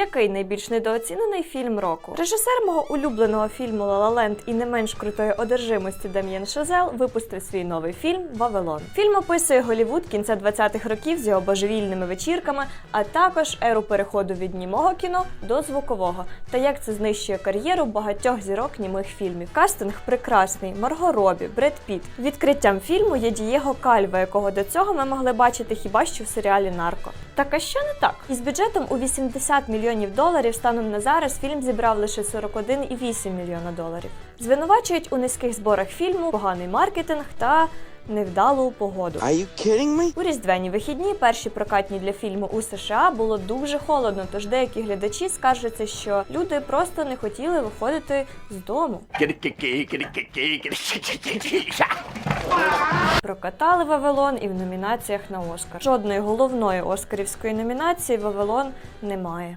Який найбільш недооцінений фільм року? Режисер мого улюбленого фільму «Ла Ла Ленд» і не менш крутої одержимості Дам'єн Шазел випустив свій новий фільм Вавилон. Фільм описує Голівуд кінця 20-х років з його божевільними вечірками, а також еру переходу від німого кіно до звукового, та як це знищує кар'єру багатьох зірок німих фільмів. Кастинг прекрасний, Марго Робі, Бред Піт. Відкриттям фільму є Дієго Кальва, якого до цього ми могли бачити хіба що в серіалі Нарко. Так а що не так? Із бюджетом у 80 мільйонів доларів станом на зараз фільм зібрав лише 41,8 мільйона доларів. Звинувачують у низьких зборах фільму, поганий маркетинг та невдалу погоду. Are you kidding me? У різдвяні вихідні, перші прокатні для фільму у США, було дуже холодно, тож деякі глядачі скаржаться, що люди просто не хотіли виходити з дому. Прокатали Вавилон і в номінаціях на Оскар. Жодної головної оскарівської номінації Вавилон немає.